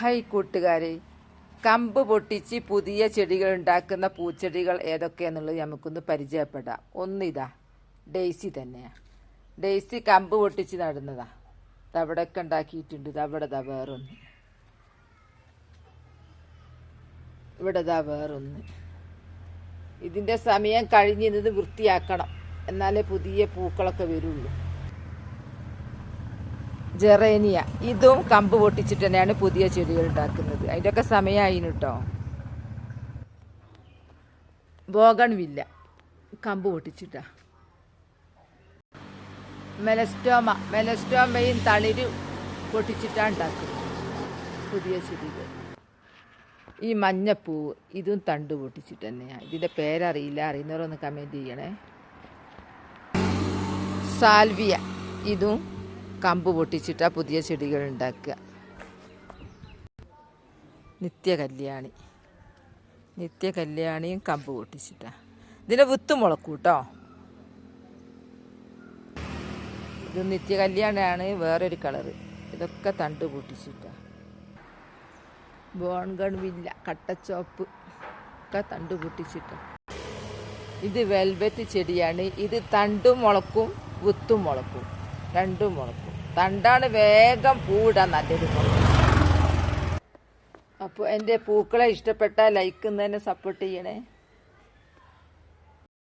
Hi കൂട്ടുകാരെ കമ്പ് പൊട്ടിച്ച് പുതിയ ചെടികൾ ഉണ്ടാക്കുന്ന പൂച്ചെടികൾ ഏതൊക്കെയാണെന്നുള്ളത് നമുക്കൊന്ന് പരിചയപ്പെടാം. ഒന്നിതാ ഡെയ്സി തന്നെയാണ് ഡെയ്സി കമ്പ് പൊട്ടിച്ച് നടുന്നതാ. ഇതവിടെയൊക്കെ ഉണ്ടാക്കിയിട്ടുണ്ട്. ഇതവിടെ ദാ വേറൊന്ന്. ഇവിടെ ദാ വേറൊന്ന്. ഇതിന്റെ സമയം കഴിഞ്ഞിരുന്നത് വൃത്തിയാക്കണം. എന്നാലേ പുതിയ പൂക്കളൊക്കെ വരുള്ളൂ. ജെറേനിയ. ഇതും കമ്പ് പൊട്ടിച്ചിട്ട് തന്നെയാണ് പുതിയ ചെടികൾ ഉണ്ടാക്കുന്നത്. അതിന്റെയൊക്കെ സമയമായിന് കേട്ടോ ബോഗൺവില്ല. കമ്പ് പൊട്ടിച്ചിട്ടാ. മെലസ്റ്റോമ. മെലസ്റ്റോമയും തളിര് പൊട്ടിച്ചിട്ടാണ് ഉണ്ടാക്കുന്നത്. പുതിയ ചെടികൾ. ഈ മഞ്ഞപ്പൂവ് ഇതും തണ്ട് പൊട്ടിച്ചിട്ട് തന്നെയാണ് ഇതിന്റെ പേരറിയില്ല. അറിയുന്നവരൊന്ന് കമന്റ് ചെയ്യണേ. സാൽവിയ. ഇതും കമ്പ് പൊട്ടിച്ചിട്ടാണ് പുതിയ ചെടികൾ ഉണ്ടാക്കുക. നിത്യ കല്യാണി നിത്യ കല്യാണിയും കമ്പ് പൊട്ടിച്ചിട്ടാണ് ഇതിന്റെ വിത്ത് മുളക്കും കേട്ടോ ഇത് നിത്യ കല്യാണിയാണ് വേറൊരു കളറ്. ഇതൊക്കെ തണ്ട് പൊട്ടിച്ചിട്ടാണ് ബോൺഗൺ വില്ല കട്ടച്ചോപ്പ് ഒക്കെ തണ്ട് പൊട്ടിച്ചിട്ടാണ് ഇത് വെൽവെറ്റ് ചെടിയാണ്. ഇത് തണ്ടും മുളക്കും വിത്തും മുളക്കും. രണ്ടും മുളക്കും. തണ്ടാണ് വേഗം പൂവിടാൻ നല്ലത്. അപ്പോൾ എന്റെ പൂക്കളെ ഇഷ്ടപ്പെട്ട ലൈക്ക് തന്നെ സപ്പോർട്ട് ചെയ്യണേ.